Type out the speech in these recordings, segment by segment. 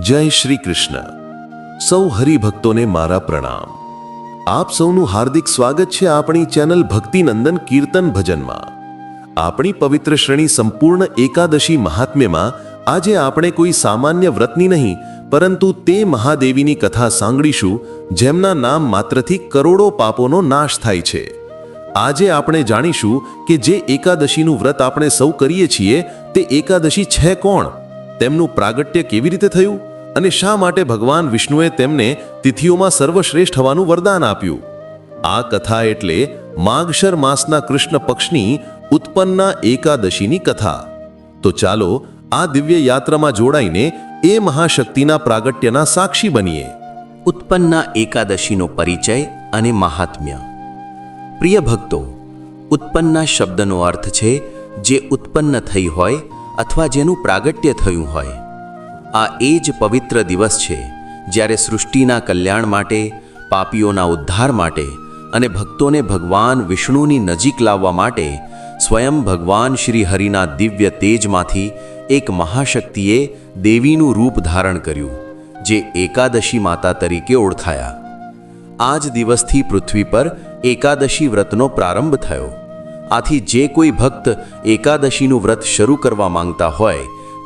જય શ્રી કૃષ્ણ. સૌ હરિભક્તોને મારા પ્રણામ. આપ સૌનું હાર્દિક સ્વાગત છે આપણી ચેનલ ભક્તિનંદન કીર્તન ભજનમાં. આપણી પવિત્ર શ્રેણી સંપૂર્ણ એકાદશી મહાત્મ્યમાં આજે આપણે કોઈ સામાન્ય વ્રતની નહીં, પરંતુ તે મહાદેવીની કથા સાંગળીશું જેમના નામ માત્રથી કરોડો પાપોનો નાશ થાય છે. આજે આપણે જાણીશું કે જે એકાદશીનું વ્રત આપણે સૌ કરીએ છીએ, તે એકાદશી છે કોણ? તેમનું પ્રાગટ્ય કેવી રીતે થયું અને શા માટે ભગવાન વિષ્ણુએ તેમને તિથિઓમાં સર્વશ્રેષ્ઠ હોવાનું વરદાન આપ્યું? આ કથા એટલે માગશર માસના કૃષ્ણ પક્ષની ઉત્પન્ના એકાદશીની કથા. તો ચાલો આ દિવ્ય યાત્રામાં જોડાઈને એ મહાશક્તિના પ્રાગટ્યના સાક્ષી બનીએ. ઉત્પન્ના એકાદશીનો પરિચય અને મહાત્મ્ય. પ્રિય ભક્તો, ઉત્પન્ના શબ્દનો અર્થ છે, જે ઉત્પન્ન થઈ હોય અથવા જેનું પ્રાગટ્ય થયું હોય. આ એ જ પવિત્ર દિવસ છે જ્યારે સૃષ્ટિના કલ્યાણ માટે, પાપીઓના ઉદ્ધાર માટે અને ભક્તોને ભગવાન વિષ્ણુની નજીક લાવવા માટે સ્વયં ભગવાન શ્રી હરિના દિવ્ય તેજમાંથી એક મહાશક્તિએ દેવીનું રૂપ ધારણ કર્યું, જે એકાદશી માતા તરીકે ઓળખાયા. આ જ દિવસથી પૃથ્વી પર એકાદશી વ્રતનો પ્રારંભ થયો. આથી જે કોઈ ભક્ત એકાદશીનું વ્રત શરૂ કરવા માંગતા હોય,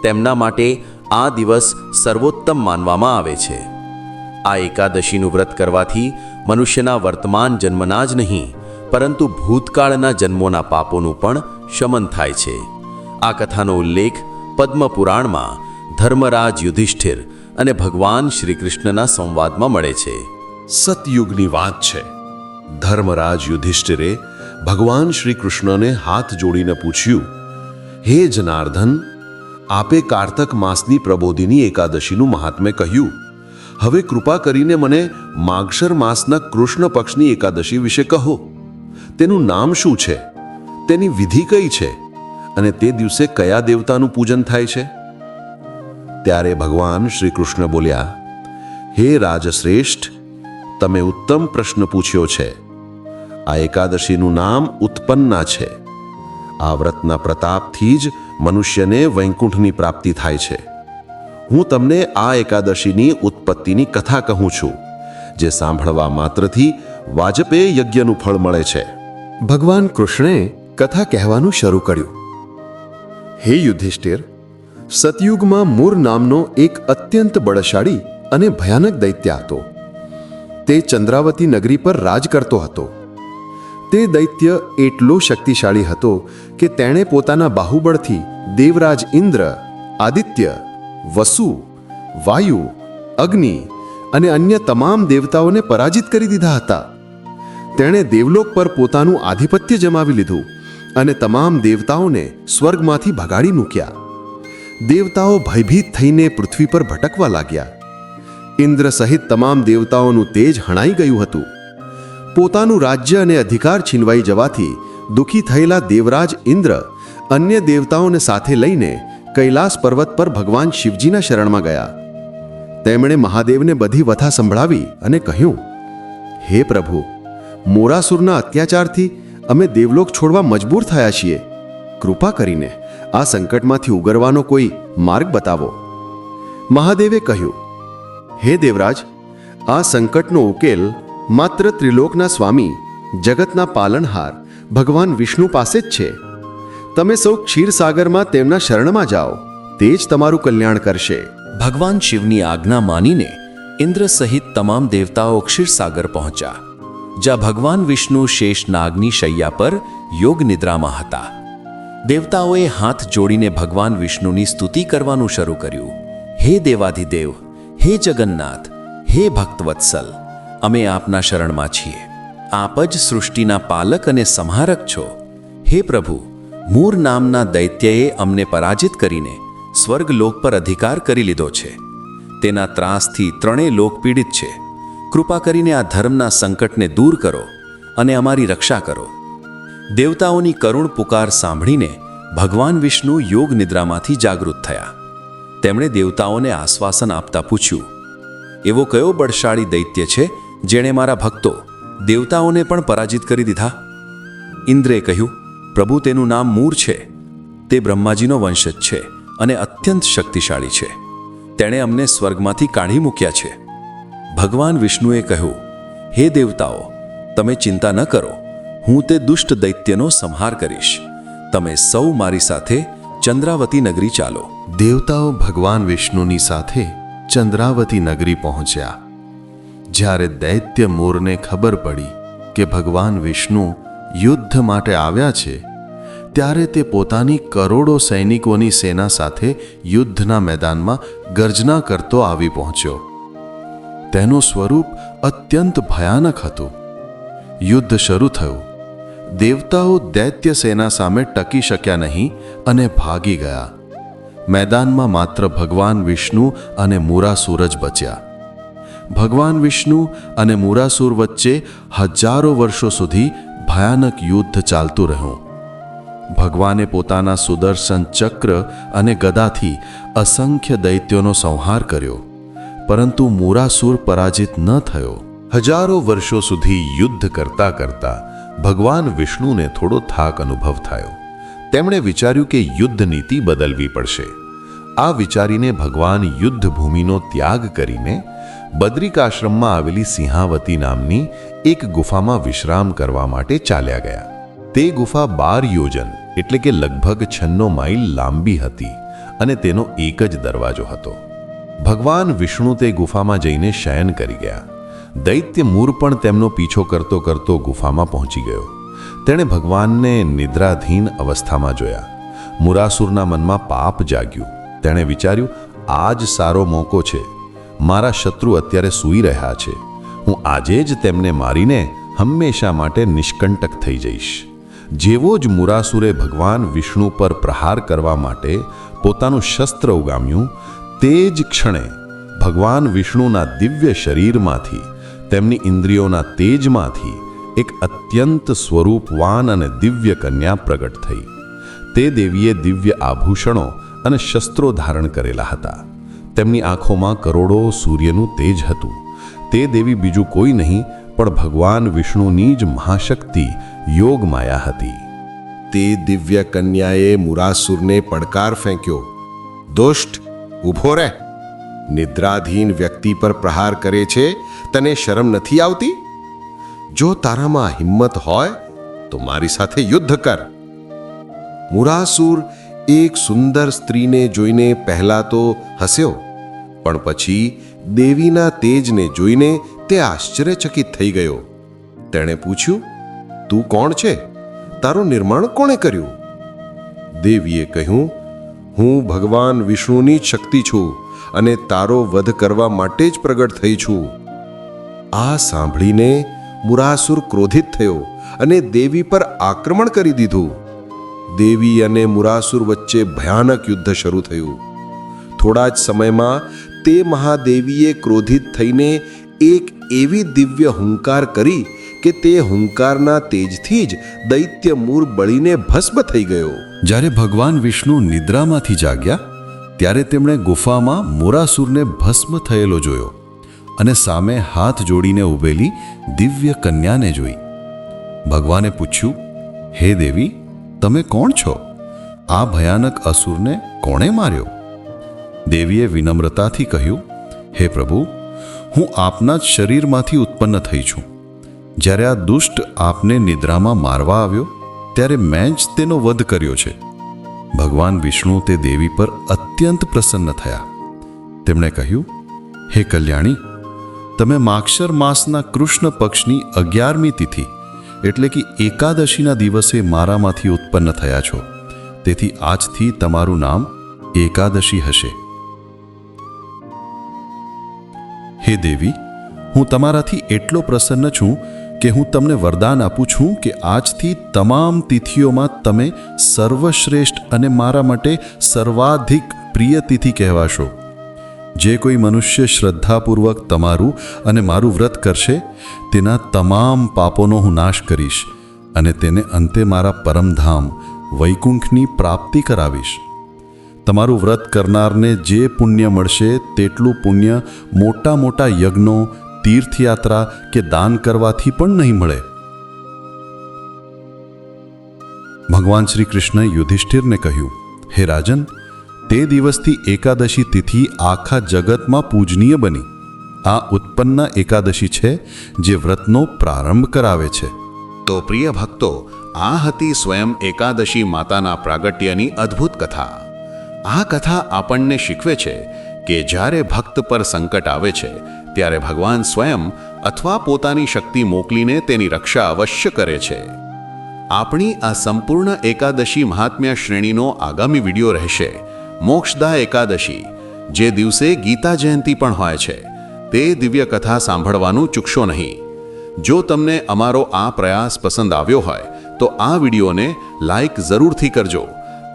તેમના માટે આ દિવસ સર્વોત્તમ માનવામાં આવે છે. આ એકાદશીનું વ્રત કરવાથી મનુષ્યના વર્તમાન જન્મના જ નહીં, પરંતુ ભૂતકાળના જન્મોના પાપોનું પણ શમન થાય છે. આ કથાનો ઉલ્લેખ પદ્મપુરાણમાં ધર્મરાજ યુધિષ્ઠિર અને ભગવાન શ્રી કૃષ્ણના સંવાદમાં મળે છે. સતયુગની વાત છે. ધર્મરાજ યુધિષ્ઠિરે ભગવાન શ્રી કૃષ્ણને હાથ જોડીને પૂછ્યું, હે જનાર્દન, આપે કારતક માસની પ્રબોધિની એકાદશીનું મહાત્મ્ય કહ્યું. હવે કૃપા કરીને મને માગશર માસના કૃષ્ણ પક્ષની એકાદશી વિશે કહો. તેનું નામ શું છે? તેની વિધિ કઈ છે? અને તે દિવસે કયા દેવતાનું પૂજન થાય છે? ત્યારે ભગવાન શ્રી કૃષ્ણ બોલ્યા, હે રાજશ્રેષ્ઠ, તમે ઉત્તમ પ્રશ્ન પૂછ્યો છે. આ એકાદશીનું નામ ઉત્પન્ના છે. આ વ્રતના પ્રતાપથી જ મનુષ્યને વૈકુંઠની પ્રાપ્તિ થાય છે. હું તમને આ એકાદશીની ઉત્પત્તિની કથા કહું છું જે સાંભળવા માત્રથી વાજપેય યજ્ઞનું ફળ મળે છે. ભગવાન કૃષ્ણે કથા કહેવાનું શરૂ કર્યું. હે યુધિષ્ઠિર સતયુગમાં મૂર નામનો એક અત્યંત બળશાળી અને ભયાનક દૈત્ય હતો. તે ચંદ્રાવતી નગરી પર રાજ કરતો હતો. તે દૈત્ય એટલો શક્તિશાળી હતો કે તેણે પોતાના બાહુબળથી દેવરાજ ઇન્દ્ર, આદિત્ય, વસુ, વાયુ, અગ્નિ અને અન્ય તમામ દેવતાઓને પરાજિત કરી દીધા હતા. તેણે દેવલોક પર પોતાનું આધિપત્ય જમાવી લીધું અને તમામ દેવતાઓને સ્વર્ગમાંથી ભગાડી મૂક્યા. દેવતાઓ ભયભીત થઈને પૃથ્વી પર ભટકવા લાગ્યા. ઇન્દ્ર સહિત તમામ દેવતાઓનું તેજ હણાઈ ગયું હતું. પોતાનું રાજ્ય અને અધિકાર છીનવાઈ જવાથી દુઃખી થયેલા દેવરાજ ઇન્દ્ર અન્ય દેવતાઓને સાથે લઈને કૈલાસ પર્વત પર ભગવાન શિવજીના શરણમાં ગયા. તેમણે મહાદેવને બધી વથા સંભળાવી અને કહ્યું, હે પ્રભુ, મોરાસુરના અત્યાચારથી અમે દેવલોક છોડવા મજબૂર થયા છીએ. કૃપા કરીને આ સંકટમાંથી ઉગરવાનો કોઈ માર્ગ બતાવો. મહાદેવે કહ્યું, હે દેવરાજ, આ સંકટનો ઉકેલ માત્ર ત્રિલોકના સ્વામી, જગતના પાલનહાર, ભગવાન વિષ્ણુ પાસે જ છે. તમે સૌ ક્ષીરસાગરમાં તેમના શરણમાં જાઓ, તે જ તમારું કલ્યાણ કરશે. ભગવાન શિવની આજ્ઞા માનીને ઇન્દ્ર સહિત તમામ દેવતાઓ ક્ષીરસાગર પહોંચ્યા, જ્યાં ભગવાન વિષ્ણુ શેષ નાગની શૈયા પર યોગ નિદ્રામાં હતા. દેવતાઓએ હાથ જોડીને ભગવાન વિષ્ણુની સ્તુતિ કરવાનું શરૂ કર્યું. હે દેવાધિદેવ, હે જગન્નાથ, હે ભક્તવત્સલ અમે આપના શરણમાં છીએ. આપ જ સૃષ્ટિના પાલક અને સંહારક છો. હે પ્રભુ, મૂર નામના દૈત્યએ અમને પરાજિત કરીને સ્વર્ગલોક પર અધિકાર કરી લીધો છે. તેના ત્રાસથી ત્રણેય લોક પીડિત છે. કૃપા કરીને આ ધર્મના સંકટને દૂર કરો અને અમારી રક્ષા કરો. દેવતાઓની કરુણ પુકાર સાંભળીને ભગવાન વિષ્ણુ યોગ નિદ્રામાંથી જાગૃત થયા. તેમણે દેવતાઓને આશ્વાસન આપતા પૂછ્યું, એવો કયો બળશાળી દૈત્ય છે જેણે મારા ભક્તો, દેવતાઓને પણ પરાજિત કરી દીધા. ઇન્દ્રે કહ્યું, પ્રભુ તેનું નામ મૂર છે. તે બ્રહ્માજીનો વંશજ છે અને અત્યંત શક્તિશાળી છે. તેણે અમને સ્વર્ગમાંથી કાઢી મૂક્યા છે. ભગવાન વિષ્ણુએ કહ્યું, હે દેવતાઓ, તમે ચિંતા ન કરો. હું તે દુષ્ટ દૈત્યનો સંહાર કરીશ. તમે સૌ મારી સાથે ચંદ્રાવતી નગરી ચાલો. દેવતાઓ ભગવાન વિષ્ણુની સાથે ચંદ્રાવતી નગરી પહોંચ્યા. જ્યારે દૈત્ય મોરને ખબર પડી કે ભગવાન વિષ્ણુ યુદ્ધ માટે આવ્યા છે, ત્યારે તે પોતાની કરોડો સૈનિકોની સેના સાથે યુદ્ધના મેદાનમાં ગર્જના કરતો આવી પહોંચ્યો. તેનું સ્વરૂપ અત્યંત ભયાનક હતું. યુદ્ધ શરૂ થયું. દેવતાઓ દૈત્ય સેના સામે ટકી શક્યા નહીં અને ભાગી ગયા. મેદાનમાં માત્ર ભગવાન વિષ્ણુ અને મુરાસુર સૂરજ બચ્યા. ભગવાન વિષ્ણુ અને મુરાસુર વચ્ચે હજારો વર્ષો સુધી ભયાનક યુદ્ધ ચાલતું રહ્યું. ભગવાને પોતાના સુદર્શન ચક્ર અને ગદાથી અસંખ્ય દૈત્યોનો સંહાર કર્યો, પરંતુ મુરાસુર પરાજિત ન થયો. હજારો વર્ષો સુધી યુદ્ધ કરતા કરતા ભગવાન વિષ્ણુને થોડો થાક અનુભવ થયો. તેમણે વિચાર્યું કે યુદ્ધ નીતિ બદલવી પડશે. આ વિચારીને ભગવાન યુદ્ધ ભૂમિનો ત્યાગ કરીને બદ્રિકાશ્રમમાં આવેલી સિંહાવતી નામની એક ગુફામાં વિશ્રામ કરવા માટે ચાલ્યા ગયા. તે ગુફા બાર યોજન, એટલે કે લગભગ છન્નો માઇલ લાંબી હતી અને તેનો એક જ દરવાજો હતો. ભગવાન વિષ્ણુ તે ગુફામાં જઈને શયન કરી ગયા. દૈત્ય મૂર પણ તેમનો પીછો કરતો કરતો ગુફામાં પહોંચી ગયો. તેણે ભગવાનને નિદ્રાધીન અવસ્થામાં જોયા. મુરાસુરના મનમાં પાપ જાગ્યું. તેણે વિચાર્યું આ જ સારો મોકો છે. મારા શત્રુ અત્યારે સૂઈ રહ્યા છે. હું આજે જ તેમને મારીને હંમેશા માટે નિષ્કંટક થઈ જઈશ. જેવો જ મુરાસુરે ભગવાન વિષ્ણુ પર પ્રહાર કરવા માટે પોતાનું શસ્ત્ર ઉગામ્યું, તે જ ક્ષણે ભગવાન વિષ્ણુના દિવ્ય શરીરમાંથી, તેમની ઇન્દ્રિયોના તેજમાંથી એક અત્યંત સ્વરૂપવાન અને દિવ્ય કન્યા પ્રગટ થઈ. તે દેવીએ દિવ્ય આભૂષણો અને શસ્ત્રો ધારણ કરેલા હતા. તેમની આંખોમાં કરોડો સૂર્યનું તેજ હતું. તે દેવી બીજું કોઈ નહીં, પણ ભગવાન વિષ્ણુની જ મહાશક્તિ યોગમાયા હતી. તે દિવ્ય કન્યાએ મુરાસુરને પડકાર ફેંક્યો. દુષ્ટ, ઊભો રહે. નિદ્રાધીન વ્યક્તિ પર પ્રહાર કરે છે, તને શરમ નથી આવતી? જો તારામાં હિંમત હોય, તો મારી સાથે યુદ્ધ કર. મુરાસુર એક સુંદર સ્ત્રીને જોઈને પહેલા તો હસ્યો. પણ પછી દેવીના તેજને જોઈને તે આશ્ચર્યચકિત થઈ ગયો. તેણે પૂછ્યું, તું કોણ છે? તારું નિર્માણ કોણે કર્યું? દેવીએ કહ્યું, હું ભગવાન વિષ્ણુની શક્તિ છું અને તારો વધ કરવા માટે જ પ્રગટ થઈ છું. આ સાંભળીને મુરાસુર ક્રોધિત થયો અને દેવી પર આક્રમણ કરી દીધું. દેવી અને મુરાસુર વચ્ચે ભયાનક યુદ્ધ શરૂ થયું. થોડા જ સમયમાં તે મહાદેવીએ ક્રોધિત થઈને એક એવી દિવ્ય હુંકાર કરી કે તે હુંકારના તેજથી જ દૈત્ય મૂર બળીને ભસ્મ થઈ ગયો. જ્યારે ભગવાન વિષ્ણુ નિદ્રામાંથી જાગ્યા, ત્યારે તેમણે ગુફામાં મોરાસુરને ભસ્મ થયેલો જોયો અને સામે હાથ જોડીને ઊભેલી દિવ્ય કન્યાને જોઈ. ભગવાને પૂછ્યું, હે દેવી, તમે કોણ છો? આ ભયાનક અસુરને કોણે માર્યો? દેવીએ વિનમ્રતાથી કહ્યું, હે પ્રભુ, હું આપના જ શરીરમાંથી ઉત્પન્ન થઈ છું. જ્યારે આ દુષ્ટ આપને નિદ્રામાં મારવા આવ્યો, ત્યારે મેં જ તેનો વધ કર્યો છે. ભગવાન વિષ્ણુ તે દેવી પર અત્યંત પ્રસન્ન થયા. તેમણે કહ્યું, હે કલ્યાણી, તમે માક્ષર માસના કૃષ્ણ પક્ષની અગિયારમી તિથિ, એટલે કે એકાદશીના દિવસે મારામાંથી ઉત્પન્ન થયા છો. તેથી આજથી તમારું નામ એકાદશી હશે. હે દેવી, હું તમારાથી એટલો પ્રસન્ન છું કે હું તમને વરદાન આપું છું કે આજથી તમામ તિથિઓમાં તમે સર્વશ્રેષ્ઠ અને મારા માટે સર્વાધિક પ્રિય તિથિ કહેવાશો. જે કોઈ મનુષ્ય શ્રદ્ધાપૂર્વક તમારું અને મારું વ્રત કરશે, તેના તમામ પાપોનો હું નાશ કરીશ અને તેને અંતે મારા પરમધામ વૈકુંઠની પ્રાપ્તિ કરાવીશ. તમારું વ્રત કરનારને જે પુણ્ય મળશે તેટલું પુણ્ય મોટા મોટા યજ્ઞો, તીર્થયાત્રા કે દાન કરવાથી પણ નહીં મળે. ભગવાન શ્રી કૃષ્ણએ યુધિષ્ઠિરને કહ્યું, હે રાજન, તે દિવસથી એકાદશી તિથિ આખા જગતમાં પૂજનીય બની. આ ઉત્પન્ન એકાદશી છે જે વ્રતનો પ્રારંભ કરાવે છે. તો પ્રિય ભક્તો, આ હતી સ્વયં એકાદશી માતાના પ્રાગટ્યની અદ્ભુત કથા. આ કથા આપણને શીખવે છે કે જ્યારે ભક્ત પર સંકટ આવે છે, ત્યારે ભગવાન સ્વયં અથવા પોતાની શક્તિ મોકલીને તેની રક્ષા અવશ્ય કરે છે. આપણી આ સંપૂર્ણ એકાદશી મહાત્મ્ય શ્રેણીનો આગામી વિડિયો રહેશે, મોક્ષદા એકાદશી, જે દિવસે ગીતા જયંતી પણ હોય છે. તે દિવ્ય કથા સાંભળવાનું ચૂકશો નહીં. જો તમને અમારો આ પ્રયાસ પસંદ આવ્યો હોય, તો આ વિડીયોને લાઈક જરૂરથી કરજો.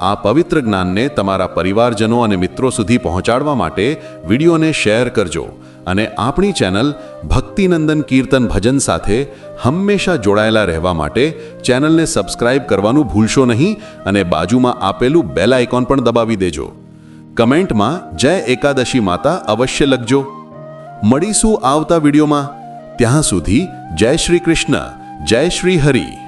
આ પવિત્ર જ્ઞાનને તમારા પરિવારજનો અને મિત્રો સુધી પહોંચાડવા માટે વિડીયોને શેર કરજો અને આપણી ચેનલ ભક્તિનંદન કીર્તન ભજન સાથે હંમેશા જોડાયેલા રહેવા માટે ચેનલને સબસ્ક્રાઇબ કરવાનું ભૂલશો નહીં અને બાજુમાં આપેલું બેલ આઇકોન પણ દબાવી દેજો. કમેન્ટમાં જય એકાદશી માતા અવશ્ય લખજો. મળીશું આવતા વિડીયોમાં. ત્યાં સુધી જય શ્રી કૃષ્ણ, જય શ્રી હરિ.